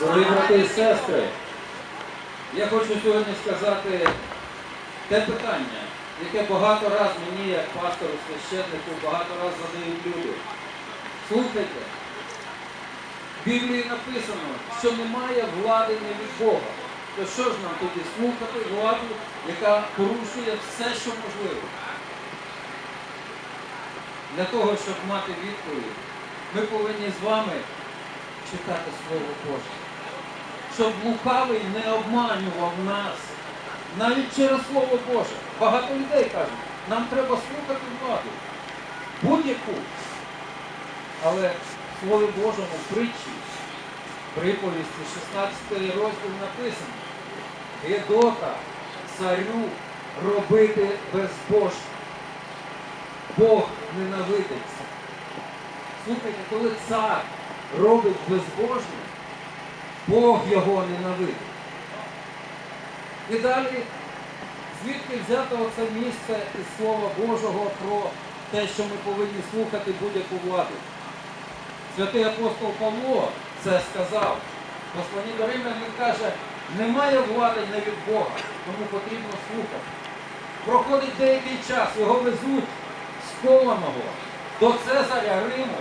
Дорогі брати і сестри, я хочу сьогодні сказати те питання, яке багато раз мені, як пастору священнику, багато раз задають люди. Слухайте, в Біблії написано, що немає влади не від Бога. То що ж нам тоді слухати владу, яка порушує все, що можливо? Для того, щоб мати відповідь, ми повинні з вами читати Слово Боже. Щоб лукавий не обманював нас. Навіть через Слово Боже. Багато людей кажуть, нам треба слухати владу. Будь-яку. Але в Слові Божому притчі, приповісті, 16 розділ написано. Гедота царю робити безбожно. Бог ненавидиться. Слухайте, коли цар робить безбожне, Бог його ненавидить. І далі, звідки взято оце місце із Слова Божого про те, що ми повинні слухати будь-яку владу. Святий апостол Павло це сказав. В Посланні до Римлян він каже, немає влади не від Бога, тому потрібно слухати. Проходить деякий час, його везуть скованого до Цезаря Риму.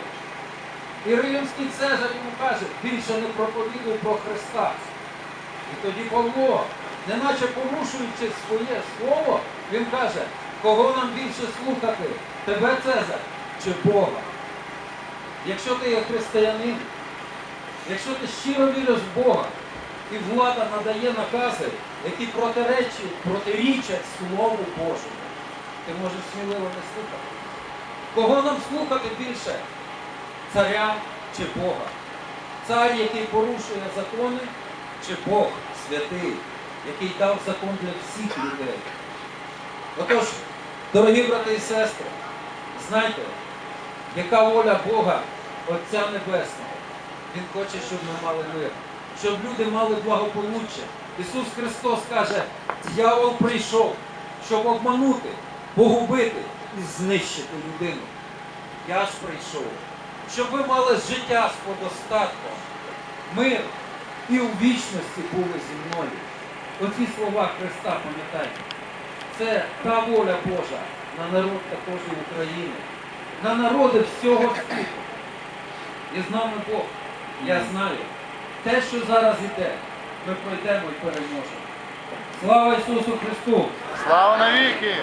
І римський Цезар йому каже, більше не проповідуй про Христа. І тоді Павло, неначе порушуючи своє слово, він каже, кого нам більше слухати, тебе Цезар чи Бога? Якщо ти є християнин, якщо ти щиро віриш в Бога, і влада надає накази, які протиречать, протирічать Слову Божому, ти можеш сміливо не слухати. Кого нам слухати більше? Царя чи Бога? Цар, який порушує закони, чи Бог святий, який дав закон для всіх людей. Отож, дорогі брати і сестри, знайте, яка воля Бога, Отця Небесного. Він хоче, щоб ми мали мир, щоб люди мали благополуччя. Ісус Христос каже, дьявол прийшов, щоб обманути, погубити і знищити людину. Я ж прийшов, щоб ви мали життя з подостатком, мир і у вічності були зі мною. Оці слова Христа пам'ятайте. Це та воля Божа на народ також і України, на народи всього світу. І з нами Бог. Я знаю, те, що зараз іде, ми пройдемо і переможемо. Слава Ісусу Христу! Слава навіки!